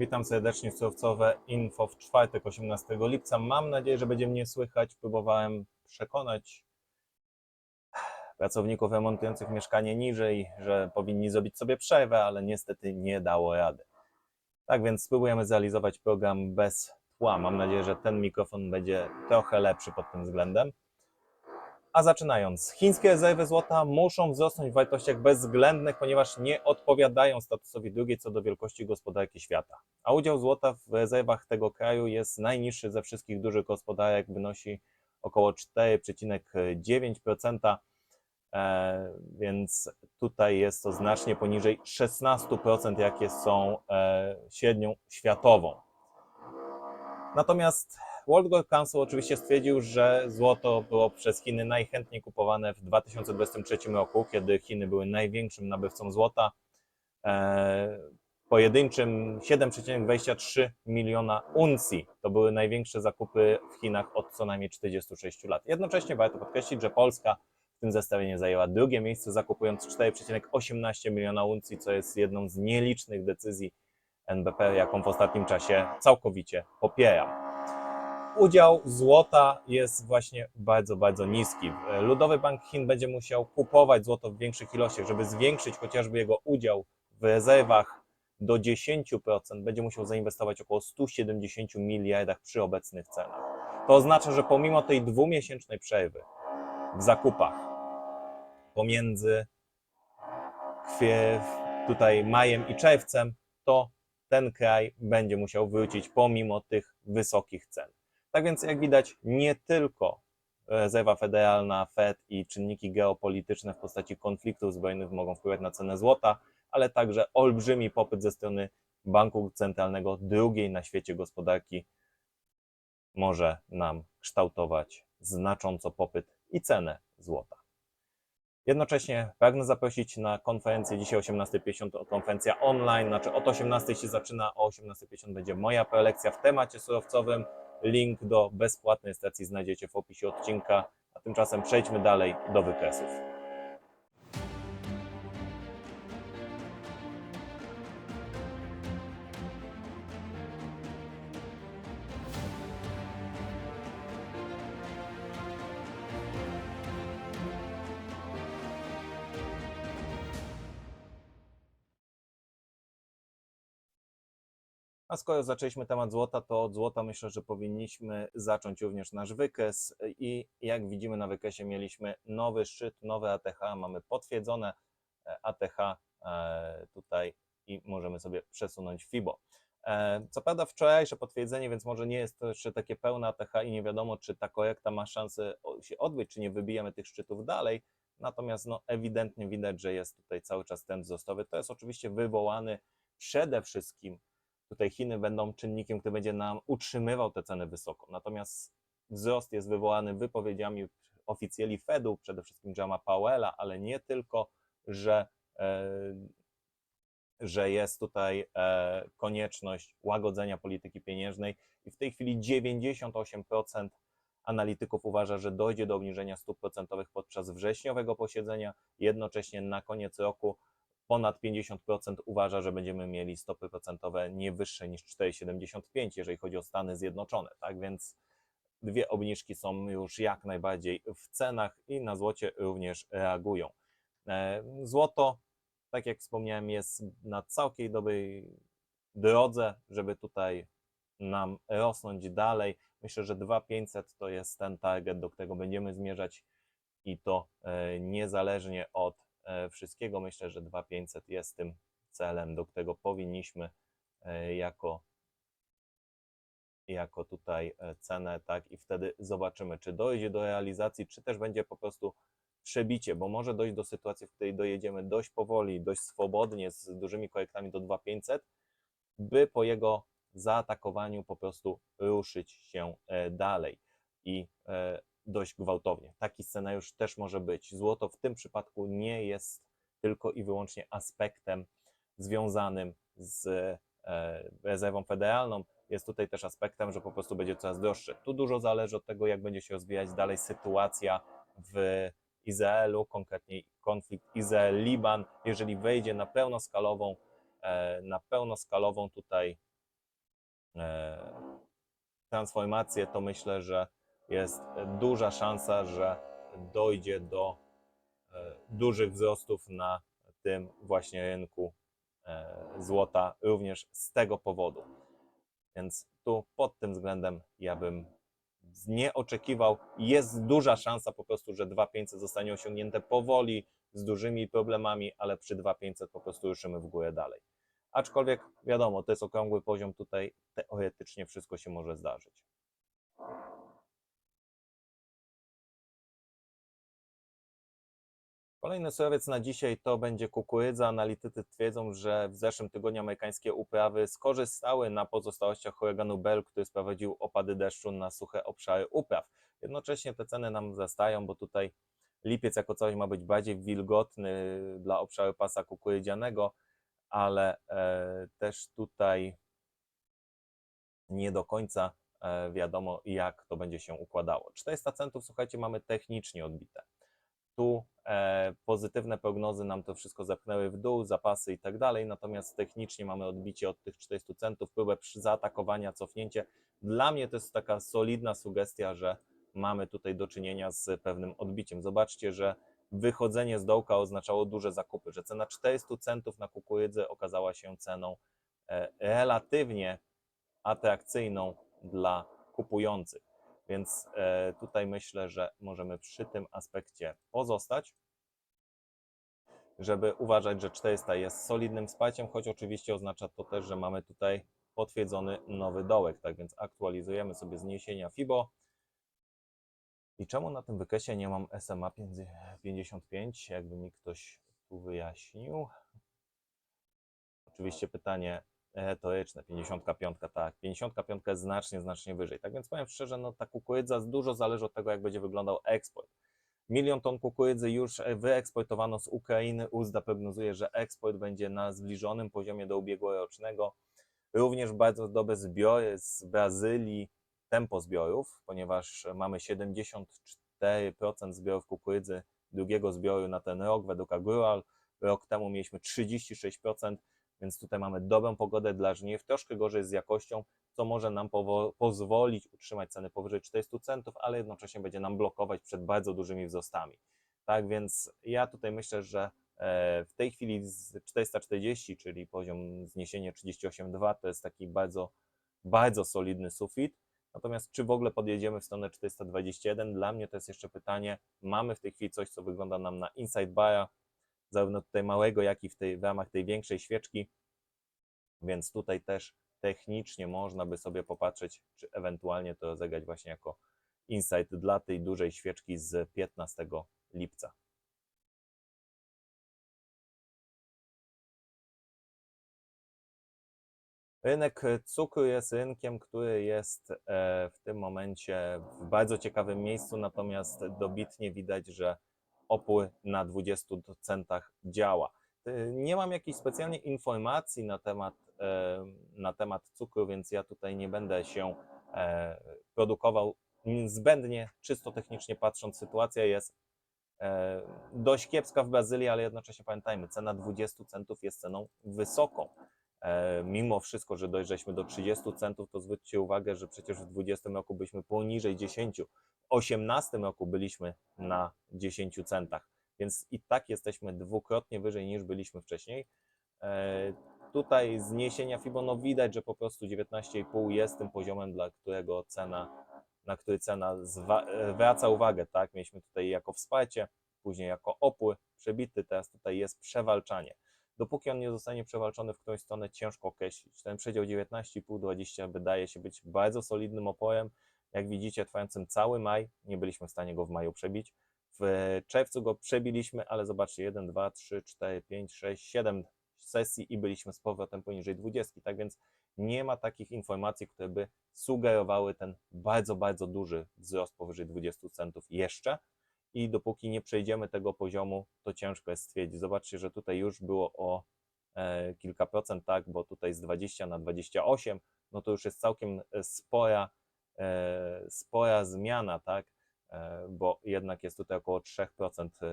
Witam serdecznie, surowcowe info w czwartek, 18 lipca. Mam nadzieję, że będzie mnie słychać. Próbowałem przekonać pracowników remontujących mieszkanie niżej, że powinni zrobić sobie przerwę, ale niestety nie dało rady. Tak więc spróbujemy zrealizować program bez tła. Mam nadzieję, że ten mikrofon będzie trochę lepszy pod tym względem. A zaczynając, chińskie rezerwy złota muszą wzrosnąć w wartościach bezwzględnych, ponieważ nie odpowiadają statusowi drugiej co do wielkości gospodarki świata. A udział złota w rezerwach tego kraju jest najniższy ze wszystkich dużych gospodarek, wynosi około 4,9%, e, więc tutaj jest to znacznie poniżej 16%, jakie są e, średnią światową. Natomiast World Gold Council oczywiście stwierdził, że złoto było przez Chiny najchętniej kupowane w 2023 roku, kiedy Chiny były największym nabywcą złota. E, pojedynczym 7,23 miliona uncji to były największe zakupy w Chinach od co najmniej 46 lat. Jednocześnie warto podkreślić, że Polska w tym zestawieniu zajęła drugie miejsce, zakupując 4,18 miliona uncji, co jest jedną z nielicznych decyzji NBP, jaką w ostatnim czasie całkowicie popieram. Udział złota jest właśnie bardzo, bardzo niski. Ludowy Bank Chin będzie musiał kupować złoto w większych ilościach, żeby zwiększyć chociażby jego udział w rezerwach do 10%. Będzie musiał zainwestować około 170 miliardach przy obecnych cenach. To oznacza, że pomimo tej dwumiesięcznej przerwy w zakupach pomiędzy tutaj majem i czerwcem, to ten kraj będzie musiał wrócić pomimo tych wysokich cen. Tak więc, jak widać, nie tylko rezerwa federalna, Fed i czynniki geopolityczne w postaci konfliktów zbrojnych mogą wpływać na cenę złota, ale także olbrzymi popyt ze strony banku centralnego drugiej na świecie gospodarki może nam kształtować znacząco popyt i cenę złota. Jednocześnie pragnę zaprosić na konferencję dzisiaj 18.50, to konferencja online, znaczy od 18.00 się zaczyna, o 18.50 będzie moja prelekcja w temacie surowcowym. Link do bezpłatnej stacji znajdziecie w opisie odcinka, a tymczasem przejdźmy dalej do wykresów. A skoro zaczęliśmy temat złota, to od złota myślę, że powinniśmy zacząć również nasz wykres. I jak widzimy na wykresie, mieliśmy nowy szczyt, nowe ATH, mamy potwierdzone e, ATH e, tutaj i możemy sobie przesunąć FIBO. E, Co prawda wczorajsze potwierdzenie, więc może nie jest to jeszcze takie pełne ATH i nie wiadomo, czy ta korekta ma szansę się odbyć, czy nie wybijemy tych szczytów dalej. Natomiast no, ewidentnie widać, że jest tutaj cały czas ten wzrostowy. To jest oczywiście wywołany przede wszystkim tutaj Chiny będą czynnikiem, który będzie nam utrzymywał te ceny wysoko. Natomiast wzrost jest wywołany wypowiedziami oficjeli Fedu, przede wszystkim Jama Powella, ale nie tylko, że, e, że jest tutaj e, konieczność łagodzenia polityki pieniężnej i w tej chwili 98% analityków uważa, że dojdzie do obniżenia stóp procentowych podczas wrześniowego posiedzenia. Jednocześnie na koniec roku ponad 50% uważa, że będziemy mieli stopy procentowe nie wyższe niż 4,75, jeżeli chodzi o Stany Zjednoczone. Tak więc dwie obniżki są już jak najbardziej w cenach i na złocie również reagują. E, Złoto, tak jak wspomniałem, jest na całkiem dobrej drodze, żeby tutaj nam rosnąć dalej. Myślę, że 2500 to jest ten target, do którego będziemy zmierzać i to e, niezależnie od wszystkiego. Myślę, że 2500 jest tym celem, do którego powinniśmy e, jako, jako tutaj e, cenę, tak, i wtedy zobaczymy, czy dojdzie do realizacji, czy też będzie po prostu przebicie, bo może dojść do sytuacji, w której dojedziemy dość powoli, dość swobodnie, z dużymi korektami do 2500, by po jego zaatakowaniu po prostu ruszyć się e, dalej i e, dość gwałtownie. Taki scenariusz też może być. Złoto w tym przypadku nie jest tylko i wyłącznie aspektem związanym z e, rezerwą federalną. Jest tutaj też aspektem, że po prostu będzie coraz droższe. Tu dużo zależy od tego, jak będzie się rozwijać dalej sytuacja w Izraelu, konkretnie konflikt Izrael-Liban. Jeżeli wejdzie na pełnoskalową, e, na pełnoskalową tutaj e, transformację, to myślę, że jest duża szansa, że dojdzie do e, dużych wzrostów na tym właśnie rynku e, złota, również z tego powodu. Więc tu pod tym względem ja bym nie oczekiwał. Jest duża szansa po prostu, że 2500 zostanie osiągnięte powoli, z dużymi problemami, ale przy 2500 po prostu ruszymy w górę dalej. Aczkolwiek wiadomo, to jest okrągły poziom, tutaj teoretycznie wszystko się może zdarzyć. Kolejny surowiec na dzisiaj to będzie kukurydza. Analitycy twierdzą, że w zeszłym tygodniu amerykańskie uprawy skorzystały na pozostałościach huraganu Bell, który sprowadził opady deszczu na suche obszary upraw. Jednocześnie te ceny nam wzrastają, bo tutaj lipiec jako całość ma być bardziej wilgotny dla obszaru pasa kukurydzianego, ale e, też tutaj nie do końca e, wiadomo, jak to będzie się układało. 400 centów, słuchajcie, mamy technicznie odbite. Tu e, pozytywne prognozy nam to wszystko zepchnęły w dół, zapasy i tak dalej, natomiast technicznie mamy odbicie od tych 400 centów, próbę przy- zaatakowania, cofnięcie. Dla mnie to jest taka solidna sugestia, że mamy tutaj do czynienia z pewnym odbiciem. Zobaczcie, że wychodzenie z dołka oznaczało duże zakupy, że cena 400 centów na kukurydzę okazała się ceną e, relatywnie atrakcyjną dla kupujących. Więc e, tutaj myślę, że możemy przy tym aspekcie pozostać, żeby uważać, że 400 jest solidnym wsparciem, choć oczywiście oznacza to też, że mamy tutaj potwierdzony nowy dołek. Tak więc aktualizujemy sobie zniesienia FIBO. I czemu na tym wykresie nie mam SMA 55? Jakby mi ktoś tu wyjaśnił. Oczywiście pytanie retoryczne, 55, tak. 55 jest znacznie, znacznie wyżej. Tak więc powiem szczerze, no ta kukurydza dużo zależy od tego, jak będzie wyglądał eksport. Milion ton kukurydzy już wyeksportowano z Ukrainy. UZDA prognozuje, że eksport będzie na zbliżonym poziomie do ubiegłorocznego. Również bardzo dobre zbiory z Brazylii, tempo zbiorów, ponieważ mamy 74% zbiorów kukurydzy, drugiego zbioru na ten rok według Agrural. Rok temu mieliśmy 36%, więc tutaj mamy dobrą pogodę dla żniw, troszkę gorzej z jakością, co może nam pozwolić utrzymać ceny powyżej 400 centów, ale jednocześnie będzie nam blokować przed bardzo dużymi wzrostami. Tak więc ja tutaj myślę, że e, w tej chwili z 440, czyli poziom zniesienia 38,2 to jest taki bardzo, bardzo solidny sufit. Natomiast czy w ogóle podjedziemy w stronę 421? Dla mnie to jest jeszcze pytanie. Mamy w tej chwili coś, co wygląda nam na inside bara, zarówno tutaj małego, jak i w, tej, w ramach tej większej świeczki. Więc tutaj też technicznie można by sobie popatrzeć, czy ewentualnie to rozegrać właśnie jako insight dla tej dużej świeczki z 15 lipca. Rynek cukru jest rynkiem, który jest e, w tym momencie w bardzo ciekawym miejscu, natomiast dobitnie widać, że opór na 20 centach działa. E, Nie mam jakichś specjalnie informacji na temat, e, na temat cukru, więc ja tutaj nie będę się e, produkował zbędnie, czysto technicznie patrząc. Sytuacja jest e, dość kiepska w Brazylii, ale jednocześnie pamiętajmy, cena 20 centów jest ceną wysoką. Mimo wszystko, że dojrzeliśmy do 30 centów, to zwróćcie uwagę, że przecież w 20 roku byliśmy poniżej 10, w 18 roku byliśmy na 10 centach, więc i tak jesteśmy dwukrotnie wyżej niż byliśmy wcześniej. E, Tutaj zniesienia FIBO, no widać, że po prostu 19,5 jest tym poziomem, dla którego cena, na który cena e, zwraca uwagę, tak? Mieliśmy tutaj jako wsparcie, później jako opór przebity, teraz tutaj jest przewalczanie. Dopóki on nie zostanie przewalczony w którąś stronę, ciężko określić. Ten przedział 19,5-20 wydaje się być bardzo solidnym oporem. Jak widzicie, trwającym cały maj, nie byliśmy w stanie go w maju przebić. W czerwcu go przebiliśmy, ale zobaczcie, 1, 2, 3, 4, 5, 6, 7 sesji i byliśmy z powrotem poniżej 20. Tak więc nie ma takich informacji, które by sugerowały ten bardzo, bardzo duży wzrost powyżej 20 centów jeszcze. I dopóki nie przejdziemy tego poziomu, to ciężko jest stwierdzić. Zobaczcie, że tutaj już było o e, kilka procent, tak, bo tutaj z 20 na 28, no to już jest całkiem e, spora, spora zmiana, tak. e, bo jednak jest tutaj około 3%, e,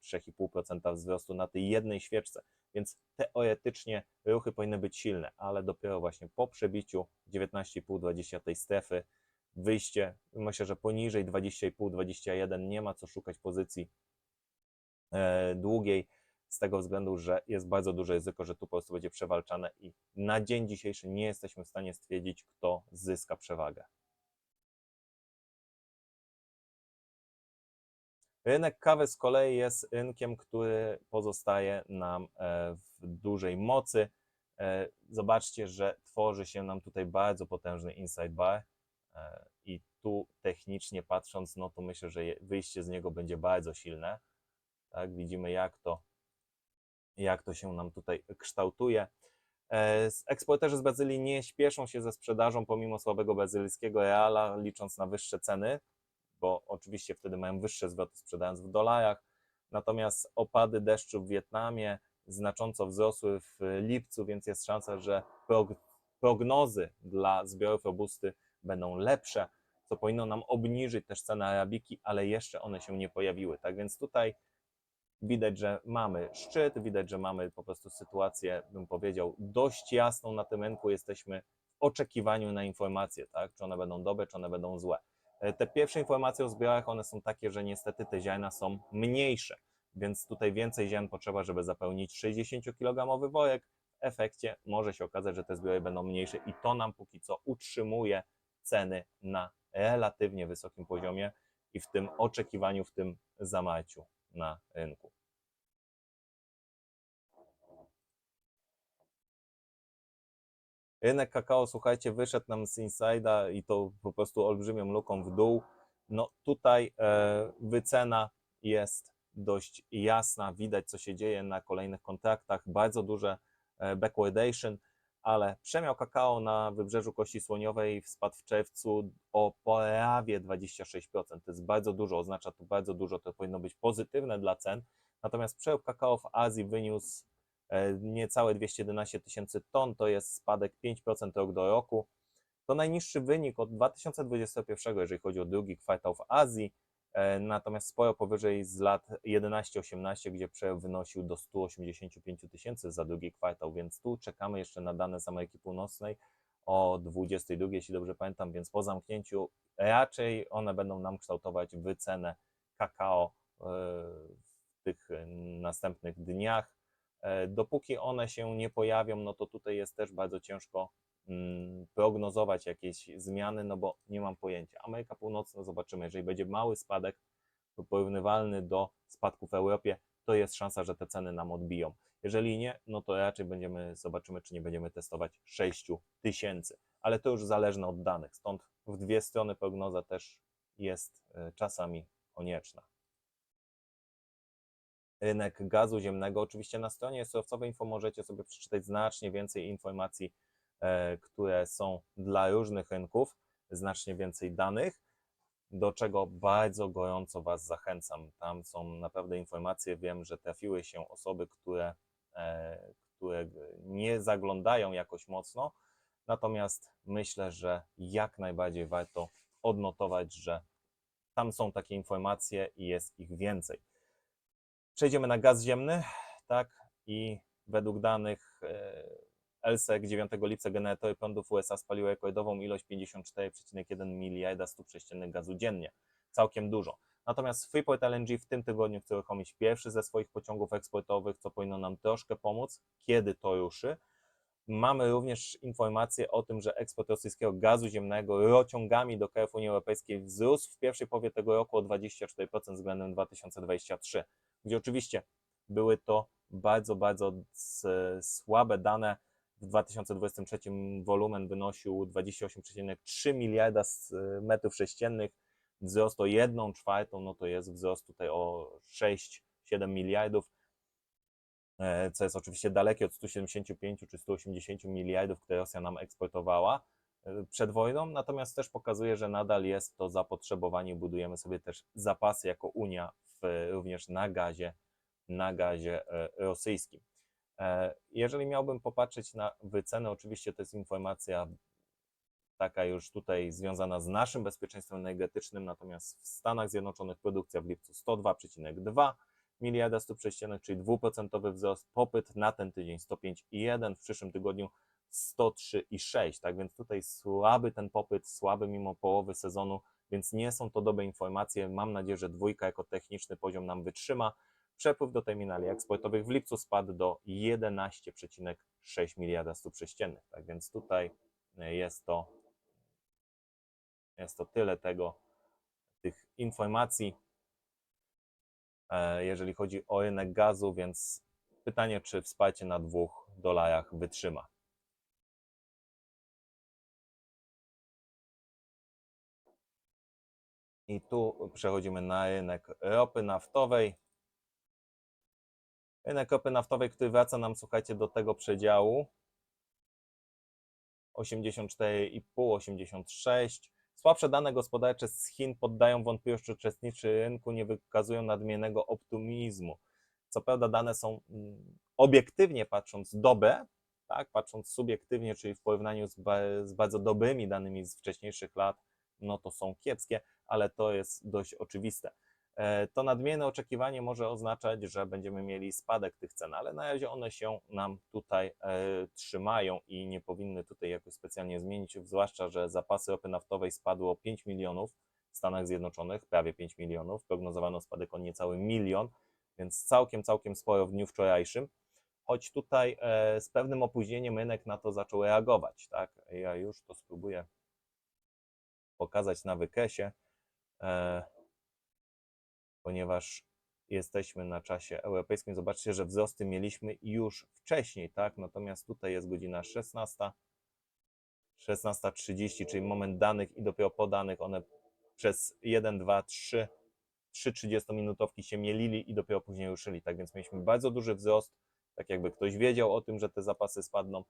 3,5% wzrostu na tej jednej świeczce, więc teoretycznie ruchy powinny być silne, ale dopiero właśnie po przebiciu 19,5-20 tej strefy wyjście, myślę, że poniżej 20,5-21 nie ma co szukać pozycji e, długiej, z tego względu, że jest bardzo duże ryzyko, że tu po prostu będzie przewalczane i na dzień dzisiejszy nie jesteśmy w stanie stwierdzić, kto zyska przewagę. Rynek kawy z kolei jest rynkiem, który pozostaje nam e, w dużej mocy. E, Zobaczcie, że tworzy się nam tutaj bardzo potężny inside bar e, i tu technicznie patrząc, no to myślę, że wyjście z niego będzie bardzo silne. Tak, widzimy jak to, jak to się nam tutaj kształtuje. E, Eksporterzy z Brazylii nie śpieszą się ze sprzedażą pomimo słabego brazylijskiego reala, licząc na wyższe ceny, bo oczywiście wtedy mają wyższe zwroty sprzedając w dolarach. Natomiast opady deszczu w Wietnamie znacząco wzrosły w lipcu, więc jest szansa, że prog- prognozy dla zbiorów robusty będą lepsze, co powinno nam obniżyć też cenę arabiki, ale jeszcze one się nie pojawiły. Tak więc tutaj widać, że mamy szczyt, widać, że mamy po prostu sytuację, bym powiedział, dość jasną na tym rynku. Jesteśmy w oczekiwaniu na informacje, tak? czy one będą dobre, czy one będą złe. E, Te pierwsze informacje o zbiorach, one są takie, że niestety te ziarna są mniejsze, więc tutaj więcej ziarn potrzeba, żeby zapełnić 60-kilogramowy worek. W efekcie może się okazać, że te zbiory będą mniejsze i to nam póki co utrzymuje ceny na relatywnie wysokim poziomie i w tym oczekiwaniu, w tym zamarciu na rynku. Rynek kakao, słuchajcie, wyszedł nam z insida i to po prostu olbrzymią luką w dół. No tutaj e, wycena jest dość jasna, widać co się dzieje na kolejnych kontraktach, bardzo duże e, backwardation, ale przemiał kakao na wybrzeżu Kości Słoniowej spadł w czerwcu o prawie 26%. To jest bardzo dużo, oznacza to bardzo dużo, to powinno być pozytywne dla cen. Natomiast przerob kakao w Azji wyniósł e, niecałe 211 tysięcy ton, to jest spadek 5% rok do roku. To najniższy wynik od 2021, jeżeli chodzi o drugi kwartał w Azji, natomiast sporo powyżej z lat 11-18, gdzie przerob wynosił do 185 tysięcy za drugi kwartał, więc tu czekamy jeszcze na dane z Ameryki Północnej o 22, jeśli dobrze pamiętam, więc po zamknięciu raczej one będą nam kształtować wycenę kakao e, w tych e, następnych dniach. E, Dopóki one się nie pojawią, no to tutaj jest też bardzo ciężko prognozować jakieś zmiany, no bo nie mam pojęcia. Ameryka Północna zobaczymy, jeżeli będzie mały spadek porównywalny do spadków w Europie, to jest szansa, że te ceny nam odbiją. Jeżeli nie, no to raczej będziemy, zobaczymy, czy nie będziemy testować 6 tysięcy, ale to już zależne od danych, stąd w dwie strony prognoza też jest e, czasami konieczna rynek gazu ziemnego. Oczywiście na stronie surowcowej info możecie sobie przeczytać znacznie więcej informacji, które są dla różnych rynków, znacznie więcej danych, do czego bardzo gorąco Was zachęcam. Tam są naprawdę informacje. Wiem, że trafiły się osoby, które, e, które nie zaglądają jakoś mocno, natomiast myślę, że jak najbardziej warto odnotować, że tam są takie informacje i jest ich więcej. Przejdziemy na gaz ziemny, tak, i według danych e, LSEG 9 lipca generatory prądu w USA spaliły rekordową ilość 54,1 miliarda stóp sześciennych gazu dziennie. Całkiem dużo. Natomiast Freeport LNG w tym tygodniu chce uruchomić pierwszy ze swoich pociągów eksportowych, co powinno nam troszkę pomóc, kiedy to ruszy. Mamy również informacje o tym, że eksport rosyjskiego gazu ziemnego rociągami do krajów Unii Europejskiej wzrósł w pierwszej połowie tego roku o 24% względem 2023 gdzie oczywiście były to bardzo, bardzo słabe dane. W 2023 wolumen wynosił 28,3 miliarda s- metrów sześciennych, wzrost o 1 czwartą, no to jest wzrost tutaj o 6-7 miliardów, e, co jest oczywiście dalekie od 175 czy 180 miliardów, które Rosja nam eksportowała e, przed wojną, natomiast też pokazuje, że nadal jest to zapotrzebowanie, budujemy sobie też zapasy jako Unia w, również na gazie, na gazie e, rosyjskim. E, Jeżeli miałbym popatrzeć na wycenę, oczywiście to jest informacja taka już tutaj związana z naszym bezpieczeństwem energetycznym, natomiast w Stanach Zjednoczonych produkcja w lipcu 102,2 miliarda stóp sześciennych, czyli dwuprocentowy wzrost, popyt na ten tydzień 105,1, w przyszłym tygodniu 103,6, tak więc tutaj słaby ten popyt, słaby mimo połowy sezonu, więc nie są to dobre informacje. Mam nadzieję, że dwójka jako techniczny poziom nam wytrzyma. Przepływ do terminali eksportowych w lipcu spadł do 11,6 miliarda stóp sześciennych. Tak więc tutaj jest to, jest to tyle tego, tych informacji, e, jeżeli chodzi o rynek gazu, więc pytanie, czy wsparcie na dwóch dolarach wytrzyma. I tu przechodzimy na rynek ropy naftowej. Rynek ropy naftowej, który wraca nam, słuchajcie, do tego przedziału 84,5, 86. Słabsze dane gospodarcze z Chin poddają wątpliwości uczestniczy rynku, nie wykazują nadmiernego optymizmu. Co prawda dane są mm, obiektywnie patrząc dobre, tak, patrząc subiektywnie, czyli w porównaniu z, z bardzo dobrymi danymi z wcześniejszych lat, no to są kiepskie, ale to jest dość oczywiste. E, To nadmierne oczekiwanie może oznaczać, że będziemy mieli spadek tych cen, ale na razie one się nam tutaj e, trzymają i nie powinny tutaj jakoś specjalnie zmienić, zwłaszcza, że zapasy ropy naftowej spadły o 5 milionów w Stanach Zjednoczonych, prawie 5 milionów, prognozowano spadek o niecały milion, więc całkiem, całkiem sporo w dniu wczorajszym, choć tutaj e, z pewnym opóźnieniem rynek na to zaczął reagować, tak, ja już to spróbuję pokazać na wykresie, ponieważ jesteśmy na czasie europejskim. Zobaczcie, że wzrosty mieliśmy już wcześniej, tak? Natomiast tutaj jest godzina 16, 16.30, czyli moment danych i dopiero po danych one przez 1, 2, 3, 3 30-minutowki się mielili i dopiero później ruszyli. Tak więc mieliśmy bardzo duży wzrost, tak jakby ktoś wiedział o tym, że te zapasy spadną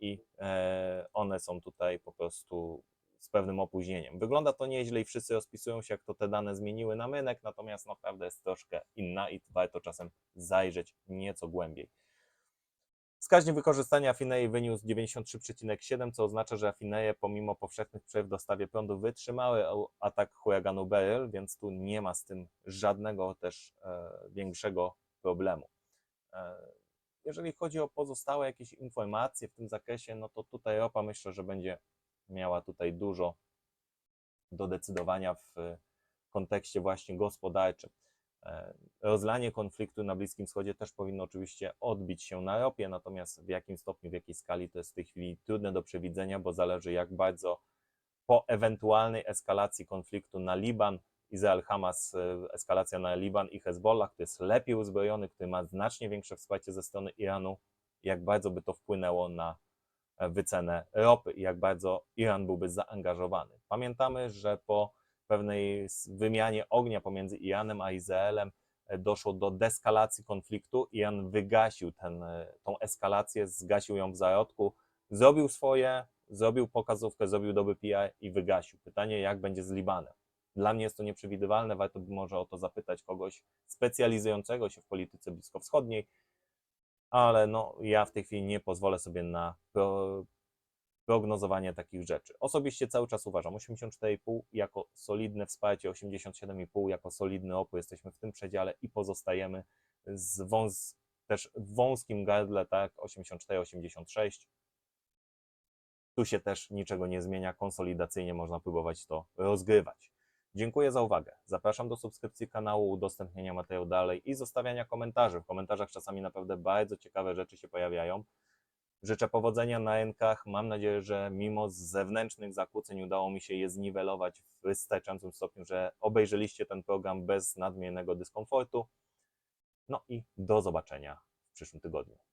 i e, one są tutaj po prostu z pewnym opóźnieniem. Wygląda to nieźle i wszyscy rozpisują się, jak to te dane zmieniły na rynek, natomiast prawda jest troszkę inna i warto czasem zajrzeć nieco głębiej. Wskaźnik wykorzystania Afinei wyniósł 93,7, co oznacza, że Afineje pomimo powszechnych przerw w dostawie prądu wytrzymały atak huraganu Beryl, więc tu nie ma z tym żadnego też e, większego problemu. E, jeżeli chodzi o pozostałe jakieś informacje w tym zakresie, no to tutaj ropa myślę, że będzie miała tutaj dużo do decydowania w kontekście właśnie gospodarczym. E, Rozlanie konfliktu na Bliskim Wschodzie też powinno oczywiście odbić się na ropie, natomiast w jakim stopniu, w jakiej skali to jest w tej chwili trudne do przewidzenia, bo zależy jak bardzo po ewentualnej eskalacji konfliktu na Liban, Izrael-Hamas, e, eskalacja na Liban i Hezbollah, który jest lepiej uzbrojony, który ma znacznie większe wsparcie ze strony Iranu, jak bardzo by to wpłynęło na wycenę ropy i jak bardzo Iran byłby zaangażowany. Pamiętamy, że po pewnej wymianie ognia pomiędzy Iranem a Izraelem e, doszło do deskalacji konfliktu. Iran wygasił ten, e, tą eskalację, zgasił ją w zarodku, zrobił swoje, zrobił pokazówkę, zrobił dobry PR i wygasił. Pytanie, jak będzie z Libanem? Dla mnie jest to nieprzewidywalne, warto by może o to zapytać kogoś specjalizującego się w polityce bliskowschodniej, ale no, ja w tej chwili nie pozwolę sobie na pro, prognozowanie takich rzeczy. Osobiście cały czas uważam 84,5 jako solidne wsparcie, 87,5 jako solidny opór. Jesteśmy w tym przedziale i pozostajemy z wąs, też w wąskim gardle, tak, 84-86. Tu się też niczego nie zmienia, konsolidacyjnie można próbować to rozgrywać. Dziękuję za uwagę. Zapraszam do subskrypcji kanału, udostępniania materiału dalej i zostawiania komentarzy. W komentarzach czasami naprawdę bardzo ciekawe rzeczy się pojawiają. Życzę powodzenia na rynkach. Mam nadzieję, że mimo zewnętrznych zakłóceń udało mi się je zniwelować w wystarczającym stopniu, że obejrzeliście ten program bez nadmiernego dyskomfortu. No i do zobaczenia w przyszłym tygodniu.